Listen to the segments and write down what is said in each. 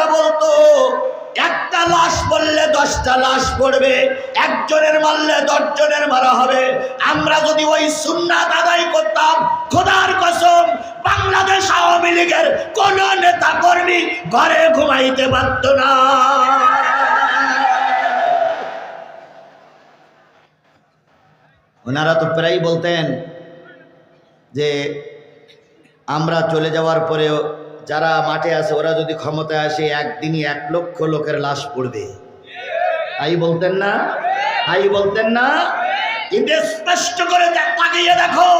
আলেমরা বলতো। একটা লাশ পড়লে দশটা লাশ পড়বে, একজনের মারলে দশজনের মারা হবে। আমরা যদি ওই সুন্নাত আদায় করতাম, খোদার কসম, বাংলাদেশ আওয়ামী লীগের কোন নেতা কর্মী ঘরে ঘুমাইতে পারত না। ওনারা তো প্রায় বলতেন যে, আমরা চলে যাওয়ার পরেও যারা মাঠে আছে, ওরা যদি ক্ষমতায় আসে, একদিনই এক লক্ষ লোকের লাশ পড়বে। তাই বলতেন না? তাই বলতেন না? কিন্তু স্পষ্ট করে তাকিয়ে দেখো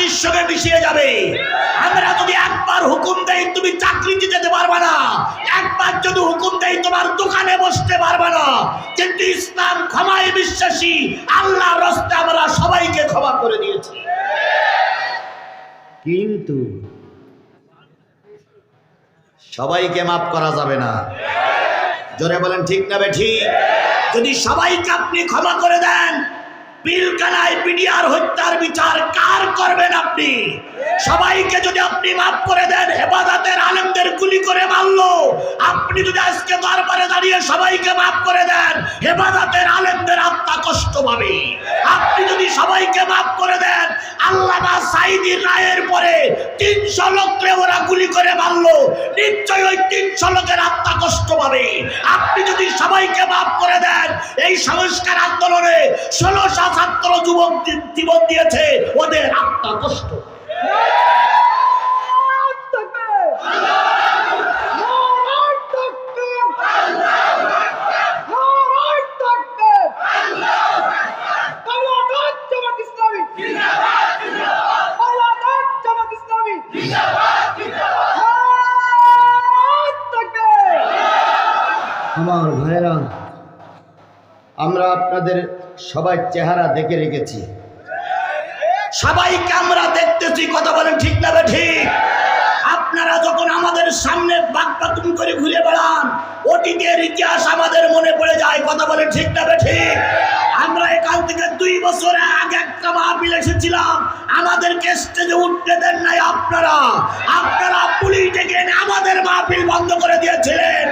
মাটির মিশিয়ে যাবে। আমরা যদি একবার হুকুম দেই, তুমি চাকরিতে যেতে পারবে না। একবার যদি হুকুম দেই, তোমার দোকানে বসতে পারবে না। কিন্তু ইসলাম ক্ষমায় বিশ্বাসী আল্লাহ রস্তে আমরা সবাইকে ক্ষমা করে দিয়েছি। কিন্তু সবাইকে মাফ করা যাবে না। জোরে বলেন, ঠিক না ঠিক? যদি সবাইকে আপনি ক্ষমা করে দেন পিলকানায় বিডিআর হত্যার বিচার কার করবেন আপনি? সবাইকে যদি আপনি মাফ করে দেন, হেফাজতের আলেমদের পাবে আপনি যদি সবাইকে মাফ করে দেন, আল্লামা সাইদির রায়ের পরে তিনশো লোককে ওরা গুলি করে মারলো। নিশ্চয়ই ওই তিনশো লোকের আত্মা কষ্ট পাবে। আপনি যদি সবাইকে মাফ করে দেন, এই সংস্কার আন্দোলনে ষোলোশো ছাত্র যুবক জীবন দিয়েছে, ওদের আত্মা কষ্ট। আমার ভাইরা আমরা আপনাদের সবাই চেহারা দেখে রেখেছি। সবাইকে আমরা দেখতেছি, কথা বলেন ঠিক না ঠিক? আপনারা যখন আমাদের সামনে বাগপাতুন করে ঘুরে বেড়ান, অতীতের ইতিহাস আমাদের মনে পড়ে যায়। কথা বলে ঠিক না ঠিক? আমরা এখান থেকে দুই বছর আগে একটা মাহফিল এসেছিলাম। আমাদেরকে স্টেজে উঠতে দেন নাই আপনারা। আপনারা পুলিশ ডেকে আমাদের মাহফিল বন্ধ করে দিয়েছিলেন।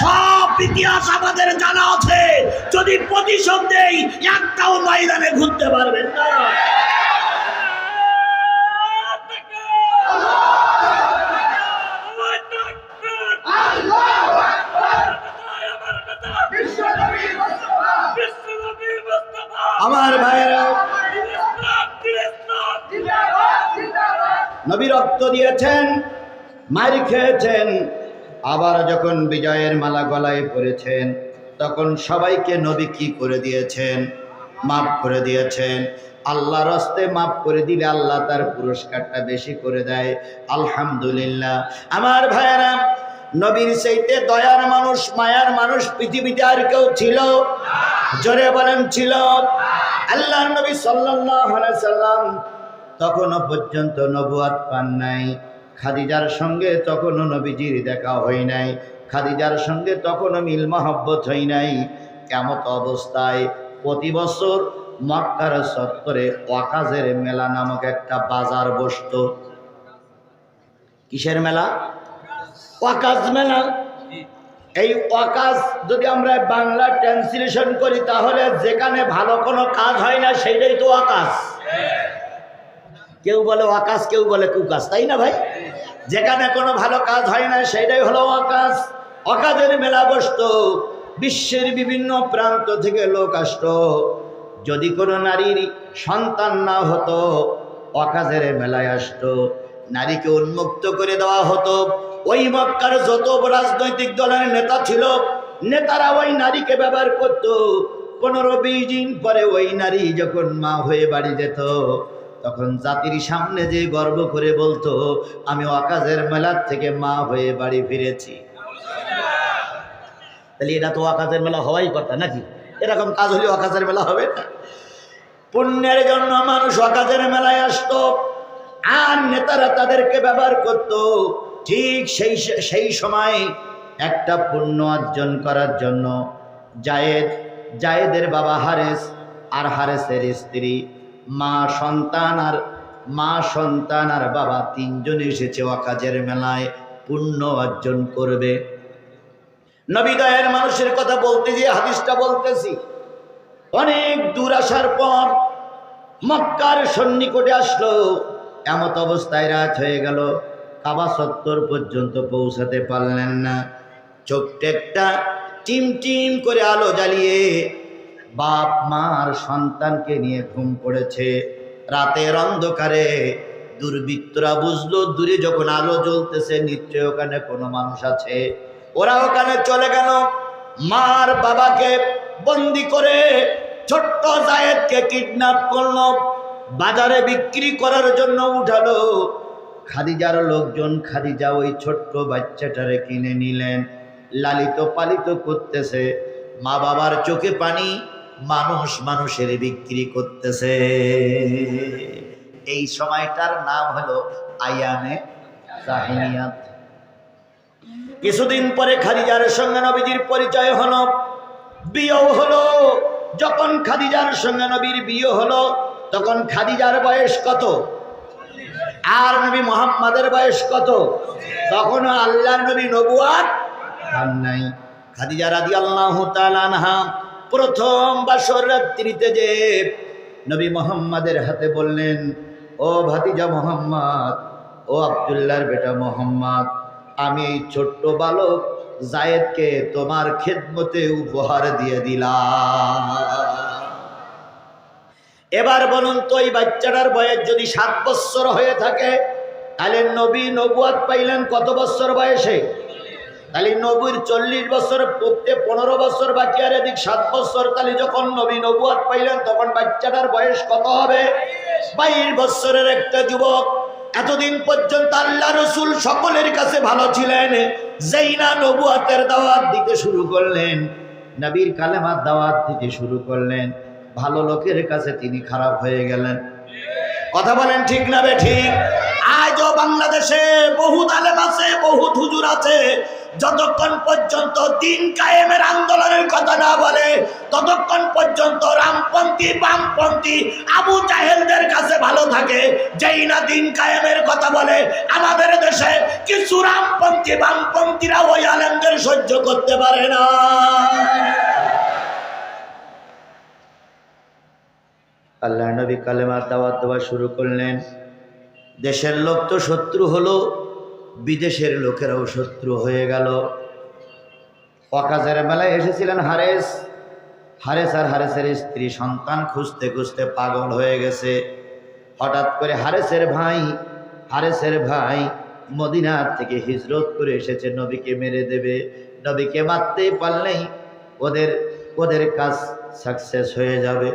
সব ইতিহাস আমাদের জানা আছে। যদি প্রতিশোধ দেই, একটাও ময়দানে ঘুরতে পারবেন না। রক্ত দিয়েছেন, মার খেয়েছেন, আবার যখন বিজয়ের মালা গলায় পড়েছেন, তখন সবাইকে নবী কি করে দিয়েছেন? মাফ করে দিয়েছেন। আল্লাহ রস্তে মাফ করে দিলে আল্লাহ তার পুরস্কারটা বেশি করে দেয়। আলহামদুলিল্লাহ। আমার ভাইয়েরা, নবীর সেইতে দয়ার মানুষ, মায়ার মানুষ পৃথিবীতে আর কেউ ছিল? জোরে বলেন, ছিল। আল্লাহ নবী আলাইহি সাল্লাম তখনও পর্যন্ত নবুয়াত পান নাই। খাদিজার সঙ্গে তখনও নবীজির দেখা হয় নাই। খাদিজার সঙ্গে তখনও মিল মহব্বত হয় নাই। কেমত অবস্থায় প্রতি বছর মক্কার সত্তরে ওয়াকাজের মেলা নামক একটা বাজার বসত। কিসের মেলা? ওয়াকাজ মেলা। এই ওয়াকাজ যদি আমরা বাংলা ট্রান্সলেশন করি, তাহলে যেখানে ভালো কোনো কাজ হয় না, সেইটাই তো ওয়াকাজ। কেউ বলে ওয়াকাজ কেউ বলে কুকাজ তাই না ভাই? যেখানে কোনো ভালো কাজ হয় না সেটাই হলো ওয়াকাজ অকাজের মেলা বসত, বিশ্বের বিভিন্ন প্রান্ত থেকে লোক আসত। যদি কোনো নারীর সন্তান না হতো অকাজের মেলায় আসতো। নারীকে উন্মুক্ত করে দেওয়া হতো। ওই মক্কার যত রাজনৈতিক দলের নেতা ছিল, নেতারা ওই নারীকে ব্যবহার করত। পনেরো, বিশ দিন পরে ওই নারী যখন মা হয়ে বাড়ি যেত তখন জাতির সামনে যে গর্ব করে বলতো, আমি অকাজের মেলার থেকে মা হয়ে বাড়ি ফিরেছি। তাহলে এটা তো অকাজের মেলা হওয়াই কথা নাকি? এরকম কাজ হলে অকাজের মেলা হবে না। পুণ্যের জন্য মানুষ অকাজের মেলায় আসতো, আর নেতারা তাদেরকে ব্যবহার করত। ঠিক সেই সেই সময় একটা পুণ্য অর্জন করার জন্য জায়েদ, জায়েদের বাবা হারেস, আর হারেসের স্ত্রী মা সন্তান আর মা সন্তান আর বাবা তিনজন এসেছে ওয়াকাজের মেলায়, পুণ্য অর্জন করবে। নবিদয়ের মানুষের কথা বলতে যে হাদিসটা বলতেছি। অনেক দূর আসার পর মক্কার সন্নিকটে আসলো, এমত অবস্থায় রাত হয়ে গেল। কাবা সত্তর পর্যন্ত পৌঁছাতে পারলেন না। ছোট্ট একটা টিম টিম করে আলো জ্বালিয়ে বাপ মার সন্তানকে নিয়ে ঘুম পড়েছে। রাতের অন্ধকারে দুর্বৃত্তরা বুঝলো, দূরে যখন আলো জ্বলতেছে নিশ্চয় ওখানে কোনো মানুষ আছে। ওরা ওখানে চলে গেল। মার বাবাকে বন্দি করে ছোট্ট জায়েদকে কিডন্যাপ করল। বাজারে বিক্রি করার জন্য উঠালো। খাদিজার লোকজন খাদিজা ওই ছোট্ট বাচ্চাটারে কিনে নিলেন। লালিত পালিত করতেছে। মা বাবার চোখে পানি মানুষ মানুষের বিক্রি করতেছে। এই সময়টার নাম হলো জাহিনিয়াত কিছুদিন পরে খাদিজার সঙ্গে নবীজির পরিচয় হলো, বিয়েও হলো। যখন খাদিজার সঙ্গে নবীর বিয়ে হলো, তখন খাদিজার বয়স কত? আর নবী মোহাম্মদের বয়স কত? তখন আল্লাহ নবী নবুয়াত আর নাই। খাদিজা রাদি আল্লাহ তালানহা প্রথম বাসর রাত্রিতে যে নবী মোহাম্মদের হাতে বললেন, ও ভাতিজা মোহাম্মদ, ও আবদুল্লাহর বেটা মোহাম্মদ, আমি এই ছোট্ট বালক জায়েদকে তোমার খেদমতে উপহার দিয়ে দিলাম। এবার বলুন তো, এই বাচ্চাটার বয়স যদি সাত বছর হয়ে থাকে, তাহলে নবী নবুয়াত পাইলেন কত বছর বয়সে? তাহলে নবীর চল্লিশ বছর পড়তে পনেরো বছর বাকি, আর এদিক সাত বছর, তাহলে যখন নবী নবুয়াত পাইলেন, তখন বাচ্চাটার বয়স কত হবে? বাইশ বছরের একটা যুবক। এতদিন পর্যন্ত আল্লাহ রসুল সকলের কাছে ভালো ছিলেন। যেই না নবুয়াতের দাওয়াত দিতে শুরু করলেন, নবীর কালেমার দাওয়াত দিতে শুরু করলেন। ভালো লোকের কাছে তিনি খারাপ হয়ে গেলেন। কথা বলেন ঠিক না বে ঠিক? আজও বাংলাদেশে বহু আলেম আছে বহু হুজুর আছে। যতক্ষণ পর্যন্ত দিন কায়েমের আন্দোলনের কথা না বলে, ততক্ষণ পর্যন্ত রামপন্থী, বামপন্থী, আবু জাহেলদের কাছে ভালো থাকে। যেই না দিন কায়েমের কথা বলে, আমাদের দেশে কিছু রামপন্থী, বামপন্থীরা ওই আলেমদের সহ্য করতে পারে না। আল্লাহ নবী কালেমার দাওয়াত দেওয়া শুরু করলেন। দেশের লোক তো শত্রু হলো বিদেশের লোকেরাও শত্রু হয়ে গেল। অকাজের মেলায় এসেছিলেন হারেস। হারেস আর হারেসের স্ত্রী সন্তান খুঁজতে খুঁজতে পাগল হয়ে গেছে। হঠাৎ করে হারেসের ভাই হারেসের ভাই মদিনার থেকে হিজরত করে এসেছে, নবীকে মেরে দেবে। নবীকে মারতেই পারলেই ওদের ওদের কাজ সাকসেস হয়ে যাবে।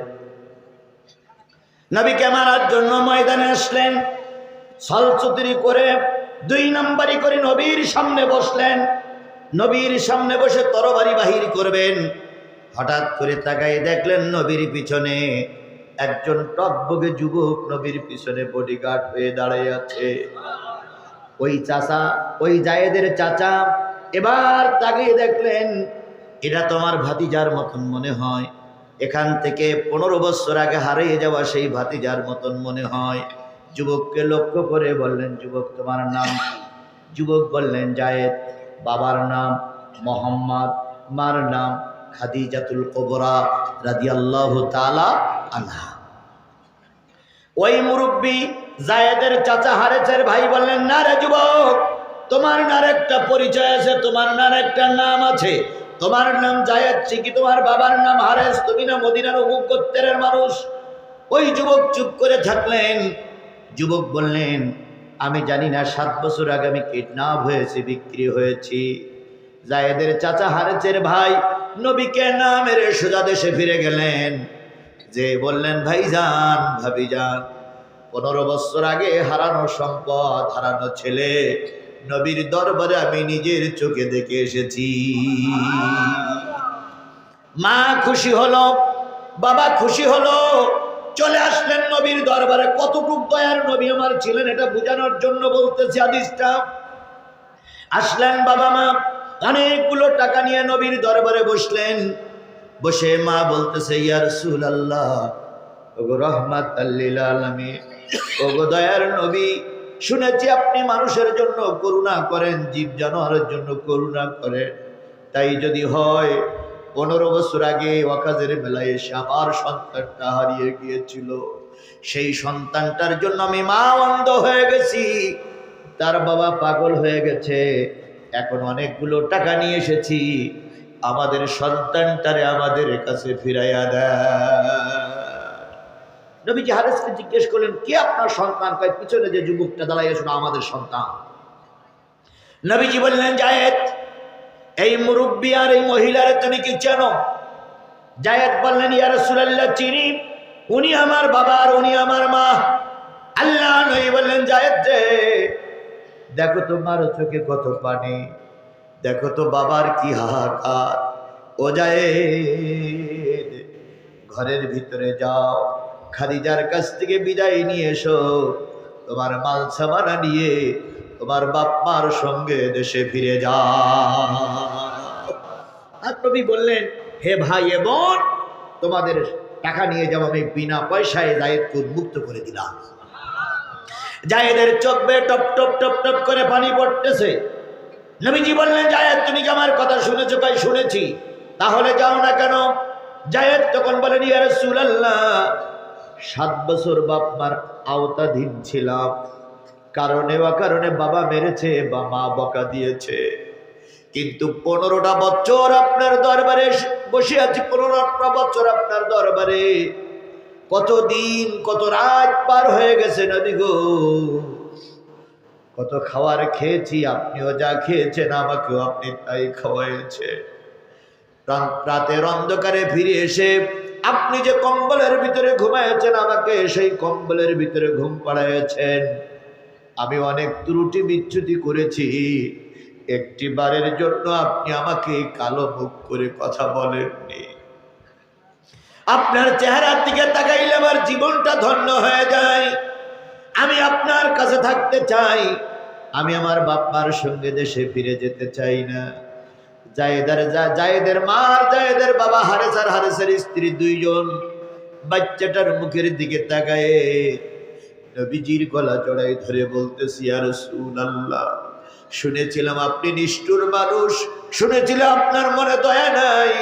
নবীকে মারার জন্য ময়দানে আসলেন। ছলচুতুরি করে দুই নাম্বারি করে নবীর সামনে বসলেন। নবীর সামনে বসে তরবারি বাহির করবেন। হঠাৎ করে তাকাই দেখলেন নবীর পিছনে একজন টকবগে যুবক নবীর পিছনে বডিগার্ড হয়ে দাঁড়িয়ে আছে। ওই চাচা, ওই জায়েদের চাচা এবার তাকিয়ে দেখলেন, এটা তোমার ভাতিজার মতন মনে হয়। এখান থেকে পনেরো বছর আগে হারিয়ে যাওয়া সেই ভাতিজার মতন মনে হয়। যুবককে লক্ষ্য করে বললেন, যুবক, তোমার নাম যুবক বললেন, জায়েদ, বাবার নাম মোহাম্মদ, মার নাম খাদিজাতুল কোবরা রাদি আল্লাহ তালা আনহা। ওই মুরব্বী জায়েদের চাচা হারেছের ভাই বললেন, না রে যুবক, তোমার নার একটা পরিচয় আছে, তোমার নার একটা নাম আছে। তোমার নাম জায়েদ কি তোমার বাবার নাম হারেস? তুমি না মদিনার অমুক মানুষ? ওই যুবক চুপ করে থাকলেন। যুবক বললেন, আমি জানি না, সাত বছর আগে আমি কিডন্যাপ হয়েছি, বিক্রি হয়েছি। জায়েদের চাচা হারেচের ভাই নবীকে না মেরে সোজা দেশে ফিরে গেলেন। যে বললেন, ভাই যান, ভাবি যান। পনেরো বছর আগে হারানো সম্পদ, হারানো ছেলে, নবীর দরবারে আমি নিজের চোখে দেখে এসেছি। মা খুশি হলো, বাবা খুশি হলো চলে আসলেন নবীর দরবারে। কতটুক দয়ার নবী আমার ছিলেন এটা বোঝানোর জন্য বলতেছি আদিসটা আসলেন বাবা মা, অনেকগুলো টাকা নিয়ে নবীর দরবারে বসলেন। বসে মা বলতেছে ইয়ার সুল আল্লাহ ওগো রহমাত আল্লিল আলমী ওগো দয়ার নবী, শুনেছি আপনি মানুষের জন্য করুণা করেন, জীব জানোয়ারের জন্য করুণা করেন। তাই যদি হয় পনেরো বছর আগে ওয়াকাজের মেলায় এসে আমার সন্তানটা হারিয়ে গিয়েছিল। সেই সন্তানটার জন্য আমি মা অন্ধ হয়ে গেছি। তার বাবা পাগল হয়ে গেছে। এখন অনেকগুলো টাকা নিয়ে এসেছি। আমাদের সন্তানটারে আমাদের কাছে ফিরাইয়া দেয় নবীজি হারেসকে জিজ্ঞেস করলেন, কে আপনার সন্তান? পিছনে যে যুবকটা দাঁড়াইয়া শোনা আমাদের সন্তান। নবীজি বললেন, জায়েদ এই মুরব্বী আর এই মহিলারে তুমি কি চেনো? জায়েদ বললেন, ইয়া রাসূলুল্লাহ, চিনি। উনি আমার বাবা আর উনি আমার মা। আল্লাহ নই বললেন, জায়েদ রে, দেখো তোমার চোখে কত পানি। দেখো তো বাবার কি হাহাকার। ও জায়েদ, ঘরের ভিতরে যাও। খাদিজার কাছ থেকে বিদায় নিয়ে এসো। তোমার মাল সামানা নিয়ে তোমার বাপ মার সঙ্গে দেশে ফিরে যা আর নবী বললেন, হে ভাই বোন, তোমাদের টাকা নিয়ে যাও আমি বিনা পয়সায় জায়েদকে মুক্ত করে দিলাম। জায়েদের চোখ বেয়ে টপ টপ টপ টপ করে পানি পড়তেছে। নবীজি বললেন, জায়েদ, তুমি কি আমার কথা শুনেছো? ভাই শুনেছি। তাহলে যাও না কেন? জায়েদ তখন বলেন, ইয়া রাসূলুল্লাহ, সাত বছর বাপ মার আওতাধীন ছিলাম। কারণে কারণে বাবা মেরেছে বা মা বকা দিয়েছে। কিন্তু পনেরোটা বছর আপনার দরবারে বসে আছি, পনেরোটা বছর আপনার দরবারে। কত দিন কত রাত পার হয়ে গেছে নদী গো। কত খাবার খেয়েছি, আপনিও যা খেয়েছেন, আমাকেও আপনি তাই খাওয়াইছে রাতের অন্ধকারে ফিরে এসে আপনি যে কম্বলের ভিতরে ঘুমাইছেন আমাকে সেই কম্বলের ভিতরে ঘুম পাড়াইছেন আমি অনেক ত্রুটি বিচ্যুতি করেছি। একটি বারের জন্য আপনি আমাকে কালো মুখ করে কথা বলেননি। আপনার চেহারার দিকে তাকাইলে আমার জীবনটা ধন্য হয়ে যায়। আমি আপনার কাছে থাকতে চাই। আমি আমার বাপ্পার সঙ্গে দেশে ফিরে যেতে চাই না। জায়েদের জায়েদের মার, জায়েদের বাবা হারেসার হারেসের স্ত্রী দুইজন বাচ্চাটার মুখের দিকে তাকায়ে নবীজির গলা জড়াই ধরে বলতেছি আর আল্লাহ শুনেছিলাম আপনি নিষ্ঠুর মানুষ, শুনেছিলাম আপনার মনে দয়া নাই।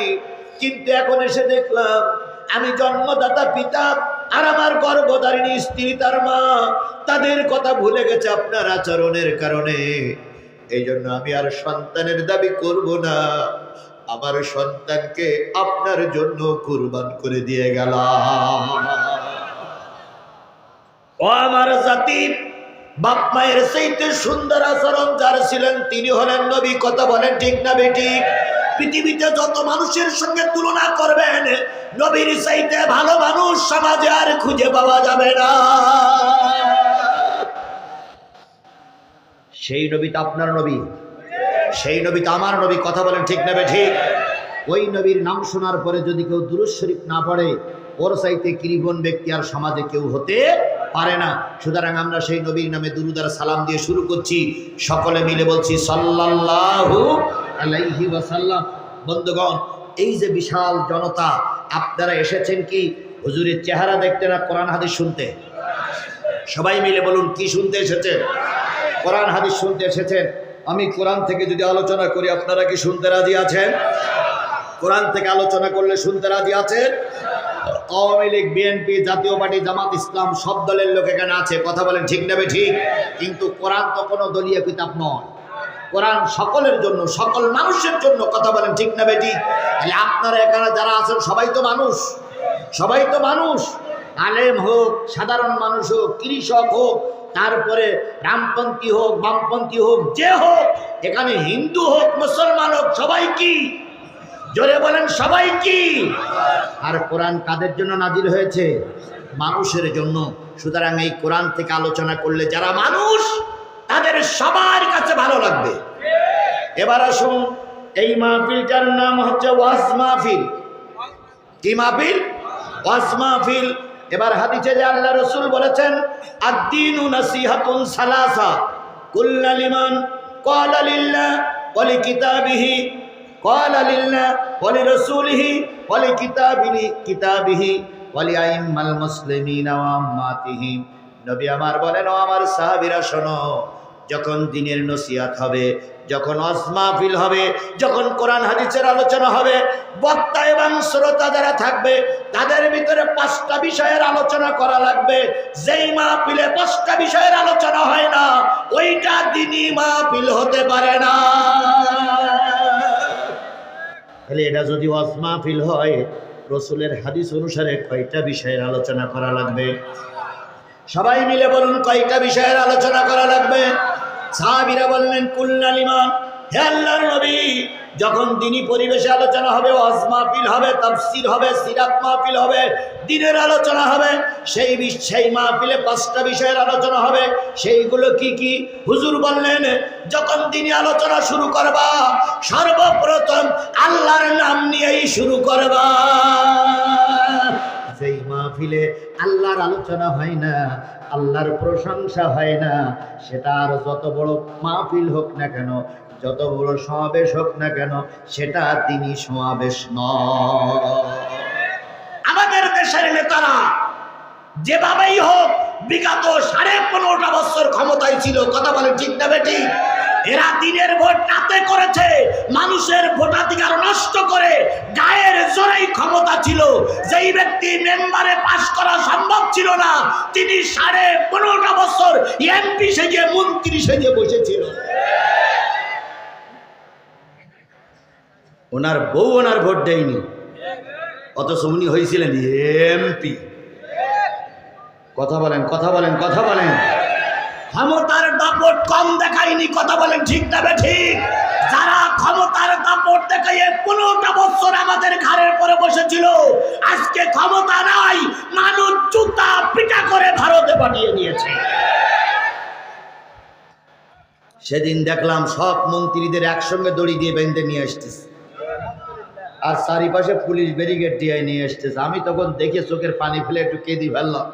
কিন্তু এখন এসে দেখলাম, আমি জন্মদাতা পিতা আর আমার গর্ভধারিণী স্ত্রী তার মা। তাদের কথা ভুলে গেছে আপনার আচরণের কারণে। এই জন্য আমি আর সন্তানের দাবি করব না। আমার সন্তানকে আপনার জন্য কুরবান করে দিয়ে গেলাম। ও আমার জাতি, বাপ মায়ের সেইতে সুন্দর আচরণ যার ছিলেন তিনি হলেন নবী, কথা বলেন ঠিক না বেঠিক? পৃথিবীতে যত মানুষের সঙ্গে তুলনা করবেন, নবীর চাইতে ভালো মানুষ সমাজে আর খুঁজে পাওয়া যাবে না। সেই নবী তো আপনার নবী, সেই নবী তো আমার নবী, কথা বলেন ঠিক নেবে ঠিক ওই নবীর নাম শোনার পরে যদি কেউ দুরুজ শরীফ না পড়ে, ওর চাইতে কৃপণ ব্যক্তি আর সমাজে কেউ হতে পারে না। সুতরাং আমরা সেই নবীর নামে দুরুদার সালাম দিয়ে শুরু করছি। সকলে মিলে বলছি, সাল্লাল্লাহু আলাইহি ওয়াসাল্লাম। বন্ধুগণ, এই যে বিশাল জনতা, আপনারা এসেছেন কি? হুজুরের চেহারা দেখতে না, কোরআন হাদিস শুনতে? সবাই মিলে বলুন, কি শুনতে এসেছেন? কোরআন হাদিস শুনতে এসেছেন? আমি কোরআন থেকে যদি আলোচনা করি, আপনারা কি শুনতে রাজি আছেন? কোরআন থেকে আলোচনা করলে শুনতে রাজি আছেন? আওয়ামী লীগ বিএনপি জাতীয় পার্টি, জামাত ইসলাম, সব দলের লোক এখানে আছে। কথা বলেন ঠিক নেবে ঠিক কিন্তু কোরআন তো কোনো দলীয় কিতাব নয়। কোরআন সকলের জন্য, সকল মানুষের জন্য কথা বলেন ঠিক না বেটি তাহলে আপনারা এখানে যারা আছেন, সবাই তো মানুষ। সবাই তো মানুষ। আলেম হোক, সাধারণ মানুষ হোক, কৃষক হোক, তারপরে রামপন্থী হোক, বামপন্থী হোক, যে হোক, এখানে হিন্দু হোক, মুসলমান হোক, সবাই কি? জোরে বলেন সবাই কি? আর কোরআন কাদের জন্য নাজিল হয়েছে? মানুষের জন্য। সুতরাং এই কোরআন থেকে আলোচনা করলে যারা মানুষ, তাদের সবার কাছে ভালো লাগবে। এবার আসুন, এই মাহফিলটার নাম হচ্ছে ওয়াজ মাহফিল। কি মাহফিল? ওয়াজ মাহফিল। এবার হাদিসে যে আল্লাহ রসুল বলেছেন, আদ্দিনু নাসিহাতুন সালাসা, কুল্লা লিমান ক্বালা লিল্লাহ নবী আমার বলেন আমার যখন দিনের নসিয়াত হবে, যখন অজমাফিল হবে, যখন কোরআন হাদিসের আলোচনা হবে, বক্তা এবং শ্রোতা যারা থাকবে, তাদের ভিতরে পাঁচটা বিষয়ের আলোচনা করা লাগবে। যেই মাহফিলে পাঁচটা বিষয়ের আলোচনা হয় না, ওইটা দিনই মাহফিল হতে পারে না। তাহলে এটা যদি অজমাফিল হয়, রসুলের হাদিস অনুসারে কয়টা বিষয়ের আলোচনা করা লাগবে? সবাই মিলে বলুন কয়টা বিষয়ের আলোচনা করা লাগবে? সাহাবিরা বললেন কুল্লালিমা হে আল্লাহর নবী, যখন দিনী পরিবেশে আলোচনা হবে, ওয়াজ মাহফিল হবে, তাফসির হবে, সিরাত মাহফিল হবে, দিনের আলোচনা হবে, সেই সেই মাহফিলে পাঁচটা বিষয়ের আলোচনা হবে, সেইগুলো কি কি? হুজুর বললেন, যখন দিনী আলোচনা শুরু করবা, সর্বপ্রথম আল্লাহর নাম নিয়েই শুরু করবা। সেই মাহফিলে আল্লাহর আলোচনা হয় না আল্লাহর প্রশংসা হয় না, সেটা আর যত বড় মাহফিল হোক না কেন, যত বড় সমাবেশ হোক না কেন, সেটা তিনি সমাবেশ ন আমাদের দেশের নেতারা যেভাবেই হোক, বিগত সাড়ে পনেরোটা বছর ক্ষমতায় ছিল, কথা বলে ঠিক না বেটি? এরা দিনের ভোট রাতে করেছে, মানুষের ভোটাধিকার নষ্ট করে, গায়ের জোরেই ক্ষমতা ছিল। যেই ব্যক্তি মেম্বারে পাশ করা সম্ভব ছিল না, তিনি সাড়ে পনেরোটা বছর এমপি সেজে, মন্ত্রী সেজে বসেছিল। ওনার বউ ওনার ভোট দেয়নি। অথচ উনি হয়েছিলেন এমপি কথা বলেন কথা বলেন কথা বলেন। ক্ষমতার দাপট কম দেখায়নি, কথা বলেন ঠিক না ঠিক? যারা ক্ষমতার দাপট দেখাইয়ে পনেরোটা বছর আমাদের ঘাড়ের পরে বসেছিল, আজকে ক্ষমতা নাই, মানুষ জুতা পিটা করে ভারতে পাঠিয়ে দিয়েছে। সেদিন দেখলাম সব মন্ত্রীদের একসঙ্গে দড়ি দিয়ে বেঁধে নিয়ে আসতেছে। আর চারিপাশে পুলিশ ব্যারিকেড দিয়ে নিয়ে আসতেছে। আমি তখন দেখে চোখের পানি ফেলে একটু কেঁদি ফেললাম।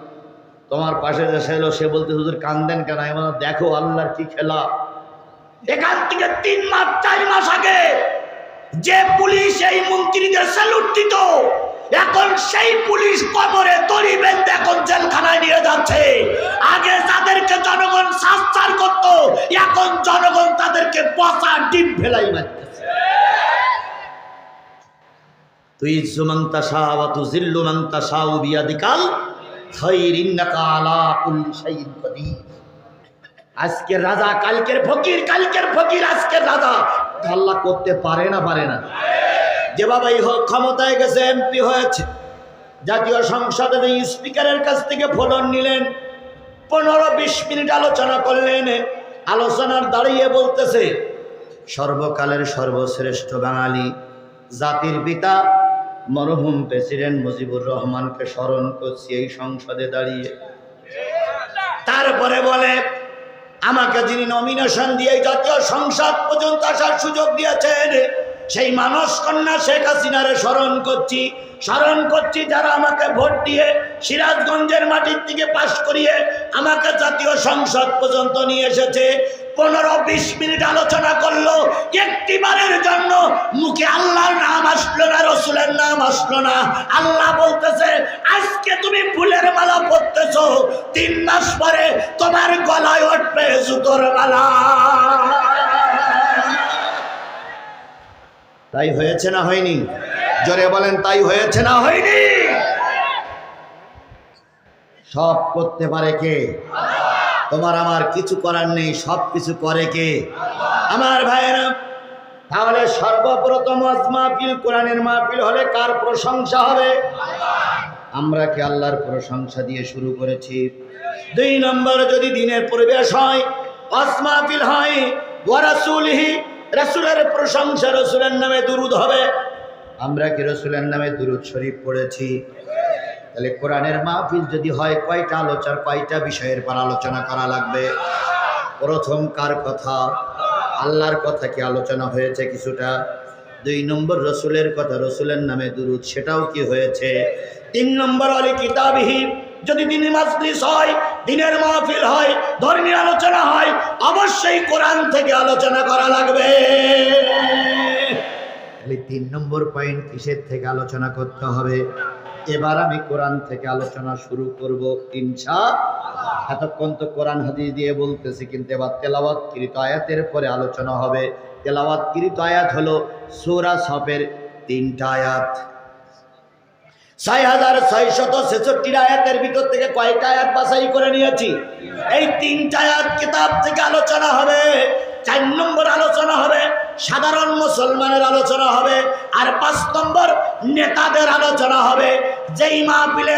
তোমার পাশে যে ছিল সে বলতে, হুজুর, কান্দেন কেন? আমি দেখো আল্লাহর কি খেলা এখান থেকে তিন মাস, চার মাস আগে যে পুলিশ এই মন্ত্রীদের স্যালুট দিত, এখন সেই পুলিশ কবরে দড়ি বেঁধে এখন জেলখানায় নিয়ে যাচ্ছে। আগে তাদেরকে জনগণ সাস্তার করত, এখন জনগণ তাদেরকে পচা ডিম ফেলাই মারতেছে। তুই জুমান্তা শাহ বা তু জিল্লু মান্তা শাহ বিয়াদিকাল আজকের রাজা, কালকের ফকির কালকের ফকির, আজকের রাজা। আল্লাহ করতে পারে না পারে না। যেভাবেই হোক, ক্ষমতায় গেছে এমপি হয়েছে। জাতীয় সংসদে স্পিকারের কাছ থেকে ফলন নিলেন, পনেরো বিশ মিনিট আলোচনা করলেন, আলোচনার দাঁড়িয়ে বলতেছে, সর্বকালের সর্বশ্রেষ্ঠ বাঙালি, জাতির পিতা মরহুম প্রেসিডেন্ট মুজিবুর রহমানকে স্মরণ করছি এই সংসদে দাঁড়িয়ে। তারপরে বলে, আমাকে যিনি নমিনেশন দিয়ে জাতীয় সংসদ পর্যন্ত আসার সুযোগ দিয়েছেন, সেই মানস কন্যা শেখ হাসিনারে স্মরণ করছি। স্মরণ করছি যারা আমাকে ভোট দিয়ে সিরাজগঞ্জের মাটির থেকে পাশ করিয়ে আমাকে জাতীয় সংসদ পর্যন্ত নিয়ে এসেছে। পনেরো বিশ মিনিট আলোচনা করল। একটিবারের জন্য মুখে আল্লাহর নাম আসলো না, রসুলের নাম আসলো না। আল্লাহ বলতেছে, আজকে তুমি ফুলের মালা পরতেছো, তিন মাস পরে তোমার গলায় উঠবে জুতোর মালা। তাই হয়েছে না হয়নি? জোরে বলেন, তাই হয়েছে না হয়নি? সব করতে পারে কে? তোমার আমার কিছু করার নেই, সব কিছু করে কে? আমার ভাইয়েরা, তাহলে সর্বপ্রথম মাহফিল, কোরআনের মাহফিল হলে কার প্রশংসা হবে? আমরা কি আল্লাহর প্রশংসা দিয়ে শুরু করেছি? দুই নম্বর যদি দিনের পরিবেশ হয়, আজ মাহফিল হয় ওয়ারাসুলহি রাসূলের প্রশংসা, রসুলের নামে দুরুদ হবে। আমরা কি রসুলের নামে দুরুদ শরীফ পড়েছি? তাহলে কোরআনের মাহফিল যদি হয়, কয়টা আলোচনা কয়টা বিষয়ের পর আলোচনা করা লাগবে? প্রথম কার কথা? আল্লাহর কথা কি আলোচনা হয়েছে কিছুটা? দুই নম্বর রসুলের কথা, রসুলের নামে দুরুদ, সেটাও কি হয়েছে? তিন নম্বর অলি কিতাবহি, যদি দিনের মাজলিস হয়, দিনের মাহফিল হয়, ধর্মীয় আলোচনা হয়, অবশ্যই কোরআন থেকে আলোচনা করা লাগবে। তাহলে তিন নম্বর পয়েন্ট কিসের থেকে আলোচনা করতে হবে? এবার আমি কোরআন থেকে আলোচনা শুরু করব ইনশা এতক্ষণ তো কোরআন হাদিস দিয়ে বলতেছি, কিন্তু এবার তেলাওয়াত কৃত আয়াতের পরে আলোচনা হবে। তেলাওয়াত কৃত আয়াত হলো সূরা সফের তিনটা আয়াত। ছয় হাজার ছয়শত ছেষট্টি আয়াতের ভিতর থেকে আয়াত করে নিয়েছি। এই তিনটা আয়াত থেকে আলোচনা হবে, চার নম্বর আলোচনা হবে, সাধারণ মুসলমানের আলোচনা হবে, আর পাঁচ নম্বর নেতাদের আলোচনা হবে। যেই মাহফিলে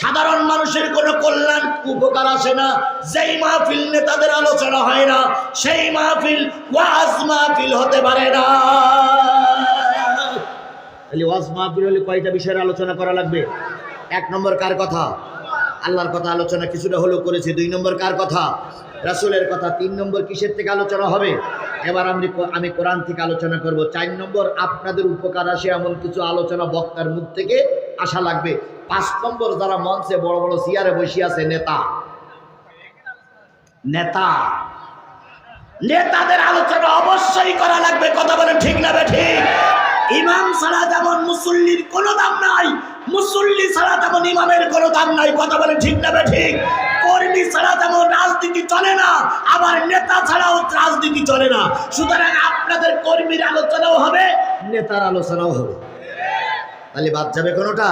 সাধারণ মানুষের কোনো কল্যাণ উপকার আসে না, যেই মাহফিল নেতাদের আলোচনা হয় না, সেই মাহফিল ওয়াজ মাহফিল হতে পারে না। তাহলে ওয়াজ মাহফিল হলে কয়টা বিষয়ের আলোচনা করা লাগবে? এক নম্বর কার কথা? আল্লাহর কথা আলোচনা কিছুটা হলেও করেছি। দুই নম্বর কার কথা? রাসূলের কথা। তিন নম্বর কিসের থেকে আলোচনা হবে? এবার আমি আমি কোরআন থেকে আলোচনা করব। চার নম্বর, আপনাদের উপকার আসে এমন কিছু আলোচনা বক্তার মুখ থেকে আসা লাগবে। পাঁচ নম্বর যারা মঞ্চে বড় বড় চেয়ারে বসে আছে, নেতা। নেতা। নেতাদের আলোচনা অবশ্যই করা লাগবে, কথা বলে ঠিক না ঠিক? ইমাম ছাড়া যেমন মুসল্লির কোনো দাম নাই। মুসল্লি ছাড়া তেমন ইমামের কোনো দাম নাই, কথা বলে ঠিক না ঠিক? কর্মী ছাড়া তেমন রাজনীতি চলে না, আবার নেতা ছাড়াও রাজনীতি চলে না। সুতরাং আপনাদের কর্মীর আলোচনাও হবে, নেতার আলোচনাও হবে। তাহলে বাদ যাবে কোনোটা?